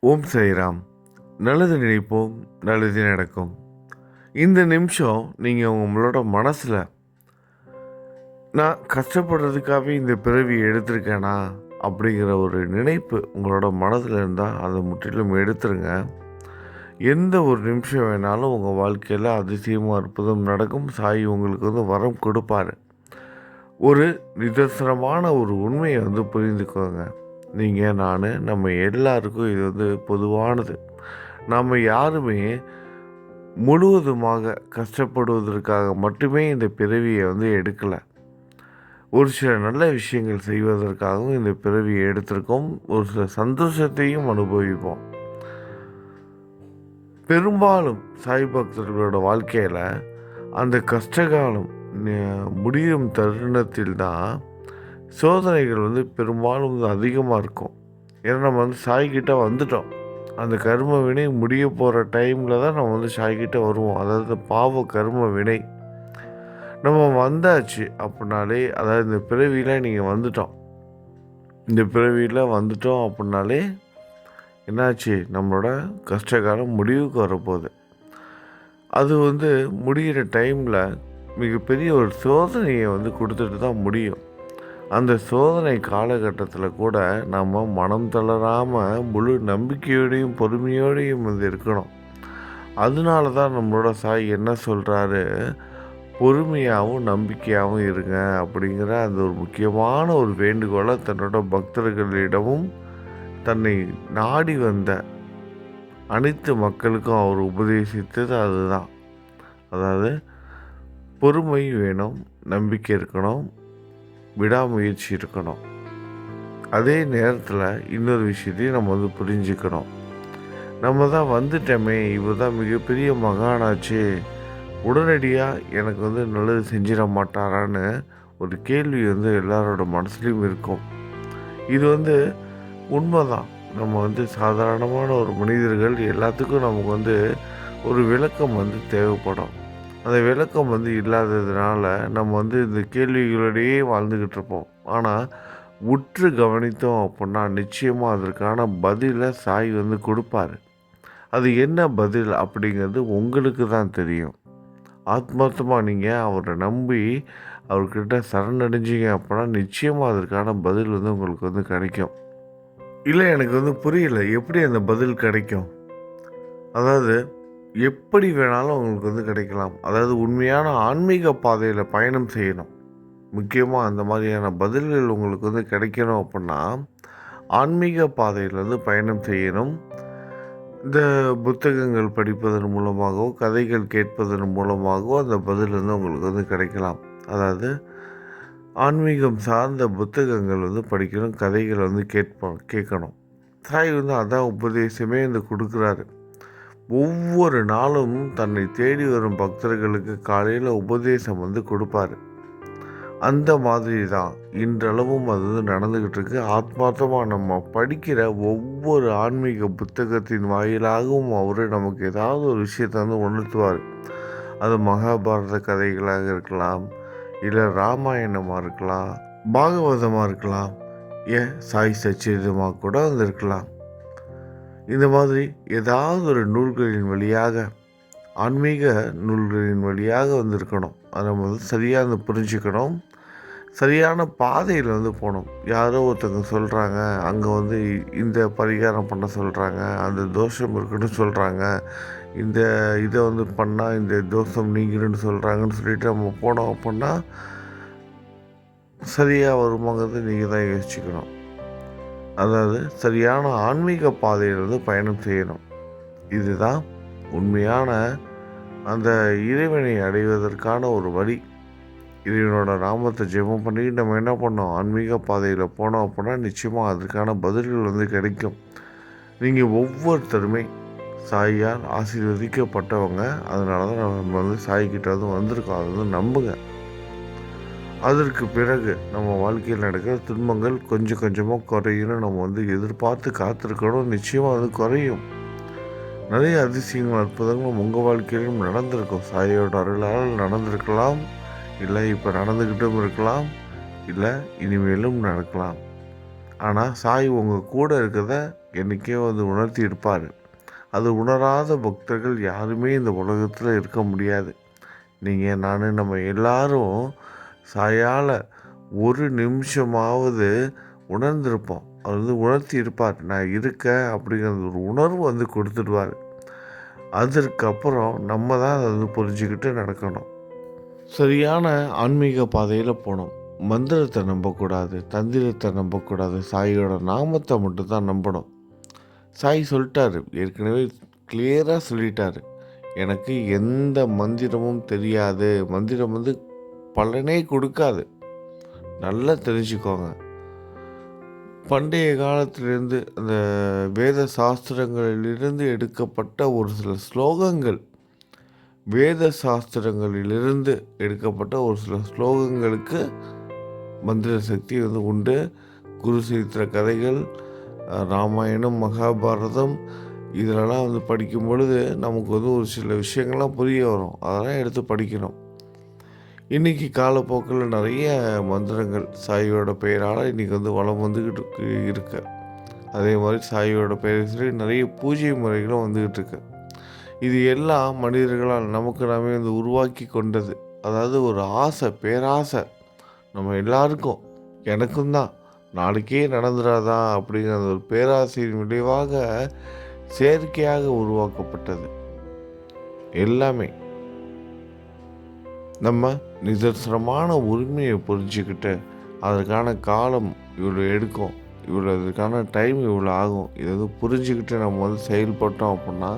ஓம் சாய்ராம். நல்லது நினைப்போம் நல்லது நடக்கும். இந்த நிமிஷம் நீங்கள் உங்களோட மனசில் நான் கஷ்டப்படுறதுக்காகவே இந்த பிறவி எடுத்திருக்கேனா? அப்படிங்கிற ஒரு நினைப்பு உங்களோட மனதில் இருந்தால் அதை முற்றிலும் எடுத்துருங்க. எந்த ஒரு நிமிஷம் வேணாலும் உங்கள் வாழ்க்கையில் அதிசயமாக அற்புதம் நடக்கும் சாய் உங்களுக்கு வந்து வரம் கொடுப்பாரு. ஒரு நிதர்சனமான ஒரு உண்மையை வந்து புரிந்துக்கோங்க. நீங்கள் நான் நம்ம எல்லாருக்கும் இது வந்து பொதுவானது. நம்ம யாருமே முழுவதுமாக கஷ்டப்படுவதற்காக மட்டுமே இந்த பிறவியை வந்து எடுக்கலை. ஒரு சில நல்ல விஷயங்கள் செய்வதற்காகவும் இந்த பிறவியை எடுத்திருக்கோம். ஒரு சில சந்தோஷத்தையும் அனுபவிப்போம். பெரும்பாலும் சாய் பக்தர்களோட வாழ்க்கையில் அந்த கஷ்டகாலம் முடியும் தருணத்தில் தான் சோதனைகள் வந்து பெரும்பாலும் வந்து அதிகமாக இருக்கும். ஏன்னா நம்ம வந்து சாய்கிட்ட வந்துட்டோம். அந்த கர்ம வினை முடிய போகிற டைமில் தான் நம்ம வந்து சாய்கிட்ட வருவோம். அதாவது பாவ கர்ம வினை. நம்ம வந்தாச்சு அப்படின்னாலே அதாவது இந்த பிறவியில் நீங்கள் வந்துட்டோம். இந்த பிறவியில் வந்துட்டோம் அப்படின்னாலே என்னாச்சு? நம்மளோட கஷ்டகாலம் முடிவுக்கு வரப்போகுது. அது வந்து முடிகிற டைமில் மிகப்பெரிய ஒரு சோதனையை வந்து கொடுத்துட்டு தான் முடியும். அந்த சோதனை காலகட்டத்தில் கூட நம்ம மனம் தளராமல் முழு நம்பிக்கையோடையும் பொறுமையோடையும் வந்து இருக்கணும். அதனால தான் நம்மளோட சாய் என்ன சொல்கிறாரு பொறுமையாகவும் நம்பிக்கையாகவும் இருங்க அப்படிங்கிற அந்த ஒரு முக்கியமான ஒரு வேண்டுகோளை தன்னோட பக்தர்களிடமும் தன்னை நாடி வந்த அனைத்து மக்களுக்கும் அவர் உபதேசித்தது அதுதான். அதாவது பொறுமை வேணும் நம்பிக்கை இருக்கணும். விடாமுயற்சி இருக்கணும். அதே நேரத்தில் இன்னொரு விஷயத்தையும் நம்ம வந்து புரிஞ்சுக்கணும். நம்ம தான் வந்துட்டோமே இவர் தான் மிகப்பெரிய மகானாச்சு உடனடியாக எனக்கு வந்து நல்லது செஞ்சிட மாட்டாரான்னு ஒரு கேள்வி வந்து எல்லாரோட மனசுலையும் இருக்கும். இது வந்து உண்மைதான். நம்ம வந்து சாதாரணமான ஒரு மனிதர்கள் எல்லாத்துக்கும் நமக்கு வந்து ஒரு விளக்கம் வந்து தேவைப்படும். அந்த விளக்கம் வந்து இல்லாததுனால நம்ம வந்து இந்த கேள்விகளோடையே வாழ்ந்துக்கிட்டு இருப்போம். ஆனால் உற்று கவனித்தோம் அப்படின்னா நிச்சயமாக அதற்கான பதிலை சாய் வந்து கொடுப்பாரு. அது என்ன பதில் அப்படிங்கிறது உங்களுக்கு தான் தெரியும். ஆத்மார்த்தமாக நீங்கள் அவரை நம்பி அவர்கிட்ட சரணடைஞ்சிங்க அப்படின்னா நிச்சயமாக அதற்கான பதில் வந்து உங்களுக்கு வந்து கிடைக்கும். இல்லை எனக்கு வந்து புரியல. எப்படி அந்த பதில் கிடைக்கும்? அதாவது எப்படி வேணாலும் அவங்களுக்கு வந்து கிடைக்கலாம். அதாவது உண்மையான ஆன்மீக பாதையில் பயணம் செய்யணும். முக்கியமாக அந்த மாதிரியான பதில்கள் உங்களுக்கு வந்து கிடைக்கணும் அப்படின்னா ஆன்மீக பாதையில் வந்து பயணம் செய்யணும். இந்த புத்தகங்கள் படிப்பதன் மூலமாகவோ கதைகள் கேட்பதன் மூலமாகவோ அந்த பதில் வந்து உங்களுக்கு வந்து கிடைக்கலாம். அதாவது ஆன்மீகம் சார்ந்த புத்தகங்கள் வந்து படிக்கணும் கதைகள் வந்து கேட்போம் கேட்கணும். தாய் வந்து அதான் உபதேசமே வந்து கொடுக்குறாரு. ஒவ்வொரு நாளும் தன்னை தேடி வரும் பக்தர்களுக்கு காலையில் உபதேசம் வந்து கொடுப்பாரு. அந்த மாதிரி தான் இன்றளவும் அது வந்து நடந்துக்கிட்டு இருக்கு ஆத்மார்த்தமாக நம்ம படிக்கிற ஒவ்வொரு ஆன்மீக புத்தகத்தின் வாயிலாகவும் அவர் நமக்கு ஏதாவது ஒரு விஷயத்தை வந்து உணர்த்துவார். அது மகாபாரத கதைகளாக இருக்கலாம் இல்லை ராமாயணமாக இருக்கலாம் பாகவதமாக இருக்கலாம் ஏன் சாய் சச்சரிதமாக கூட வந்து இருக்கலாம். இந்த மாதிரி ஏதாவது ஒரு நூல்களின் வழியாக ஆன்மீக நூல்களின் வழியாக வந்து இருக்கணும் அதை நம்ம வந்து சரியாக வந்து புரிஞ்சுக்கணும். சரியான பாதையில் வந்து போகணும். யாரோ ஒருத்தவங்க சொல்கிறாங்க அங்கே வந்து இந்த பரிகாரம் பண்ண சொல்கிறாங்க அந்த தோஷம் இருக்குன்னு சொல்கிறாங்க இந்த இதை வந்து பண்ணால் இந்த தோஷம் நீங்கிடுன்னு சொல்கிறாங்கன்னு சொல்லிட்டு நம்ம போனோம் அப்படின்னா சரியாக வருமாங்கிறது நீங்கள் தான் யோசிச்சுக்கணும். அதாவது சரியான ஆன்மீக பாதையில் பயணம் செய்யணும். இதுதான் உண்மையான அந்த இறைவனை அடைவதற்கான ஒரு வழி. இறைவனோட நாமத்தை ஜெபம் பண்ணி நம்ம என்ன பண்ணோம்? ஆன்மீக பாதையில் போனோம் அப்படின்னா நிச்சயமாக அதற்கான பதில்கள் வந்து கிடைக்கும். நீங்கள் ஒவ்வொருத்தருமே சாயால் ஆசீர்வதிக்கப்பட்டவங்க. அதனால தான் நம்ம வந்து சாய்கிட்ட வந்து வந்திருக்கோம். அதை வந்து நம்புங்க. அதற்கு பிறகு நம்ம வாழ்க்கையில் நடக்கிற துன்பங்கள் கொஞ்சம் கொஞ்சமாக குறையும்னு நம்ம வந்து எதிர்பார்த்து காத்திருக்கணும் நிச்சயமாக அது குறையும். நிறைய அதிசயங்கள் அற்புதங்களும் உங்கள் வாழ்க்கையிலும் நடந்திருக்கும். சாயோட அருளால் நடந்திருக்கலாம். இல்லை இப்போ நடந்துக்கிட்டும் இருக்கலாம். இல்லை இனிமேலும் நடக்கலாம். ஆனால் சாய் உங்கள் கூட இருக்கிறத என்றைக்கே வந்து உணர்த்தி இருப்பார். அது உணராத பக்தர்கள் யாருமே இந்த உலகத்தில் இருக்க முடியாது. நீங்கள் நான் நம்ம எல்லாரும் சாயால் ஒரு நிமிஷமாவது உணர்ந்திருப்போம். அவர் வந்து உணர்த்தி இருப்பார். நான் இருக்கேன் அப்படிங்கிற ஒரு உணர்வு வந்து கொடுத்துடுவார். அதற்கப்புறம் நம்ம தான் அதை வந்து புரிஞ்சுக்கிட்டு நடக்கணும். சரியான ஆன்மீக பாதையில் போகணும். மந்திரத்தை நம்பக்கூடாது தந்திரத்தை நம்பக்கூடாது. சாயோட நாமத்தை மட்டும்தான் நம்பணும். சாய் சொல்லிட்டாரு. ஏற்கனவே கிளியராக சொல்லிட்டாரு. எனக்கு எந்த மந்திரமும் தெரியாது. மந்திரம் வந்து பலனே கொடுக்காது. நல்லா தெரிஞ்சுக்கோங்க. பண்டைய காலத்திலிருந்து அந்த வேத சாஸ்திரங்களிலிருந்து எடுக்கப்பட்ட ஒரு சில ஸ்லோகங்கள் வேத சாஸ்திரங்களிலிருந்து எடுக்கப்பட்ட ஒரு சில ஸ்லோகங்களுக்கு மந்திர சக்தி வந்து உண்டு. குரு சரித்திர கதைகள் ராமாயணம் மகாபாரதம் இதிலெல்லாம் வந்து படிக்கும் பொழுது நமக்கு வந்து ஒரு சில விஷயங்கள்லாம் புரிய வரும். அதெல்லாம் எடுத்து படிக்கணும். இன்றைக்கி காலப்போக்கில் நிறைய மந்திரங்கள் சாயோட பெயரால் இன்றைக்கி வந்து வளம் வந்துக்கிட்டு இருக்கு- இருக்கு. அதே மாதிரி சாயோட பெயரை சொல்லி நிறைய பூஜை முறைகளும் வந்துக்கிட்டு இருக்கு. இது எல்லாம் மனிதர்களால் நமக்கு நாமே வந்து உருவாக்கி கொண்டது. அதாவது ஒரு ஆசை பேராசை நம்ம எல்லாருக்கும் எனக்கும் தான். நாளைக்கே நடந்துடாதா அப்படிங்கிற அந்த ஒரு பேராசையின் விளைவாக செயற்கையாக உருவாக்கப்பட்டது. எல்லாமே நம்ம நிதர்சனமான உரிமையை புரிஞ்சுக்கிட்டு அதற்கான காலம் இவ்வளோ எடுக்கும் இவ்வளோ அதுக்கான டைம் இவ்வளோ ஆகும். இதை வந்து புரிஞ்சுக்கிட்டு நம்ம வந்து செயல்பட்டோம் அப்படின்னா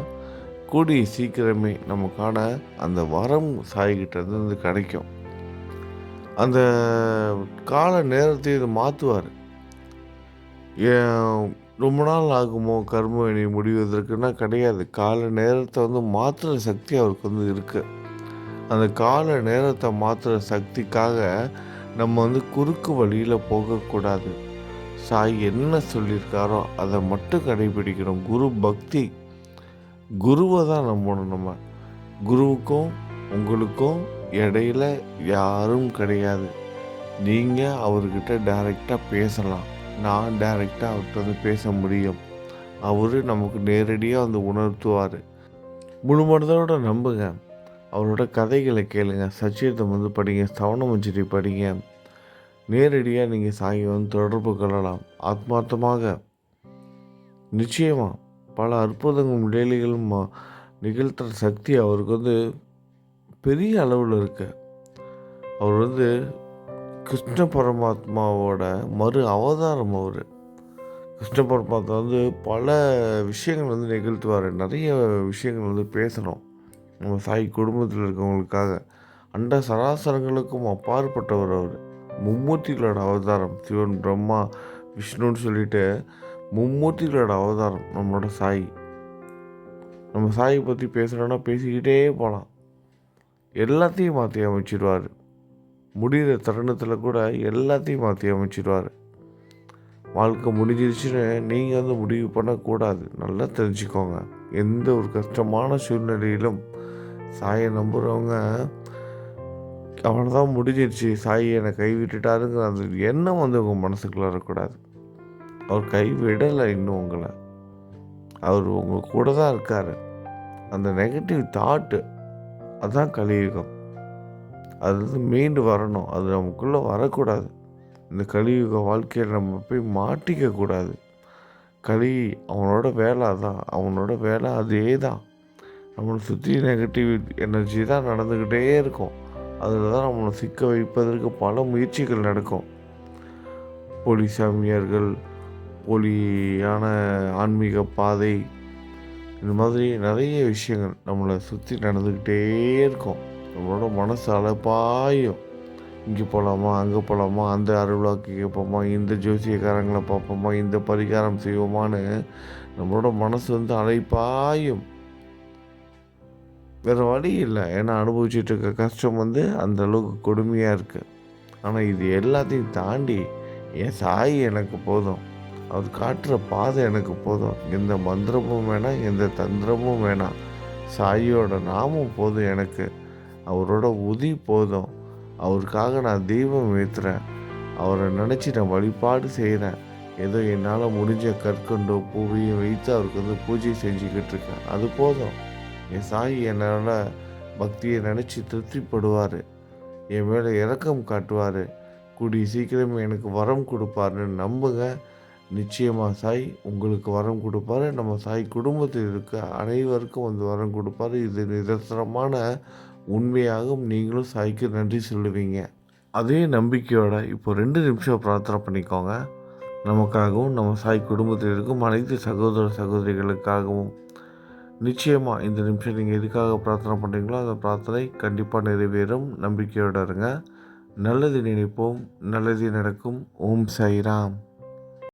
கூடிய சீக்கிரமே நமக்கான அந்த வரம் சாய்கிட்ட வந்து கிடைக்கும். அந்த கால நேரத்தை இது மாற்றுவார் ரொம்ப நாள் ஆகுமோ கர்மவினை முடிவதற்குன்னா கிடையாது. கால நேரத்தை வந்து மாற்றுற சக்தி அவருக்கு வந்து இருக்குது அந்த கால நேரத்தை மாற்றுற சக்திக்காக நம்ம வந்து குறுக்கு வழியில் போகக்கூடாது. சாய் என்ன சொல்லியிருக்காரோ அதை மட்டும் கடைபிடிக்கணும். குரு பக்தி. குருவை தான் நம்பணும் நம்ம. குருவுக்கும் உங்களுக்கும் இடையில யாரும் கிடையாது. நீங்கள் அவர்கிட்ட டைரெக்டாக பேசலாம். நான் டைரெக்டாக அவர்கிட்ட வந்து பேச முடியும். அவர் நமக்கு நேரடியாக வந்து உணர்த்துவார். முழு மனதோட நம்புங்க. அவரோட கதைகளை கேளுங்க. சச்சரித்தம் வந்து படிங்க ஸ்தவனமஞ்சரி படிங்க. நேரடியாக நீங்கள் சாயை வந்து தொடர்பு கொள்ளலாம். ஆத்மார்த்தமாக. நிச்சயமாக பல அற்புதங்களும் நிலைகளும் நிகழ்த்துற சக்தி அவருக்கு வந்து பெரிய அளவில் இருக்கு. அவர் வந்து கிருஷ்ண பரமாத்மாவோட மறு அவதாரம் அவர். கிருஷ்ண பரமாத்மா வந்து பல விஷயங்கள் வந்து நிகழ்த்துவார். நிறைய விஷயங்கள் வந்து பேசணும். நம்ம தாய் குடும்பத்தில் இருக்கவங்களுக்காக அண்ட சராசரங்களுக்கும் அப்பாற்பட்டவர் அவர். மும்மூர்த்திகளோட அவதாரம் சிவன் பிரம்மா விஷ்ணுன்னு சொல்லிட்டு மும்மூர்த்திகளோட அவதாரம் நம்மளோட சாய். நம்ம சாயை பற்றி பேசுகிறோன்னா பேசிக்கிட்டே போகலாம் எல்லாத்தையும் மாற்றி அமைச்சிடுவார் முடிகிற தருணத்தில் கூட எல்லாத்தையும் மாற்றி அமைச்சிடுவார் வாழ்க்கை முடிஞ்சிருச்சுன்னு நீங்கள் வந்து முடிவு பண்ணக்கூடாது. நல்லா தெரிஞ்சுக்கோங்க. எந்த ஒரு கஷ்டமான சூழ்நிலையிலும் சாயை நம்புகிறவங்க அவனை முடிஞ்சிருச்சு. சாய் என்னை கைவிட்டுட்டாருங்கிற அந்த எண்ணம் வந்து உங்கள் மனசுக்குள்ளே வரக்கூடாது. அவர் கைவிடலை இன்னும் உங்களை. அவர் உங்கள் கூட தான் இருக்கார். அந்த நெகட்டிவ் தாட்டு அதுதான் கலியுகம். அது வந்து மீண்டு வரணும். அது நமக்குள்ளே வரக்கூடாது. இந்த கலியுக வாழ்க்கையில் நம்ம போய் மாட்டிக்க கூடாது களி அவனோட வேலை அதான். அவனோட வேலை அதே தான் நம்மளை சுற்றி நெகட்டிவ் எனர்ஜி தான் நடந்துக்கிட்டே இருக்கும். அதில் தான் நம்மளை சிக்க வைப்பதற்கு பல முயற்சிகள் நடக்கும். போலி சாமியார்கள் போலியான ஆன்மீக பாதை இந்த மாதிரி நிறைய விஷயங்கள் நம்மளை சுற்றி நடந்துக்கிட்டே இருக்கும். நம்மளோட மனசு அலப்பாயும். இங்கே போகலாமா அங்கே போகலாமா அந்த அருள்வாக்கு கேட்போமா இந்த ஜோசியக்காரங்களை பார்ப்போமா இந்த பரிகாரம் செய்வோமான்னு நம்மளோட மனசு வந்து அழைப்பாயும் வேறு வழி இல்லை. ஏன்னா அனுபவிச்சுட்டு இருக்க கஷ்டம் வந்து அந்த அளவுக்கு கொடுமையாக இருக்குது ஆனால் இது எல்லாத்தையும் தாண்டி என் சாய் எனக்கு போதும். அவர் காட்டுற பாதை எனக்கு போதும். எந்த மந்திரமும் வேணாம் எந்த தந்திரமும் வேணாம். சாயோட நாமும் போதும் எனக்கு. அவரோட உதி போதும். அவருக்காக நான் தெய்வம் ஏற்றுறேன் அவரை நினச்சி நான் வழிபாடு செய்கிறேன் ஏதோ என்னால் முடிஞ்ச கற்கண்டோ பூவையும் வைத்து அவருக்கு வந்து பூஜை செஞ்சுக்கிட்டு இருக்கேன். அது போதும். என் சாய் என்னோட பக்தியை நினச்சி திருப்திப்படுவார். என் மேலே இறக்கம் காட்டுவார். கூடிய சீக்கிரம் எனக்கு வரம் கொடுப்பாருன்னு நம்புங்க. நிச்சயமாக சாய் உங்களுக்கு வரம் கொடுப்பாரு. நம்ம சாய் குடும்பத்தில் இருக்க அனைவருக்கும் வந்து வரம் கொடுப்பாரு. இது நிரந்தரமான உண்மையாகும் நீங்களும் சாய்க்கு நன்றி சொல்லுவீங்க. அதே நம்பிக்கையோட இப்போ ரெண்டு நிமிஷம் பிரார்த்தனை பண்ணிக்கோங்க. நமக்காகவும் நம்ம சாய் குடும்பத்தில் இருக்கும் அனைத்து சகோதர சகோதரிகளுக்காகவும். நிச்சயமாக இந்த நிமிஷம் நீங்கள் எதுக்காக பிரார்த்தனை பண்ணுறீங்களோ அந்த பிரார்த்தனை கண்டிப்பாக நிறைவேறும். நம்பிக்கையோடு இருங்க. நல்லது நினைப்போம். நல்லது நடக்கும். ஓம் சாய்ராம்.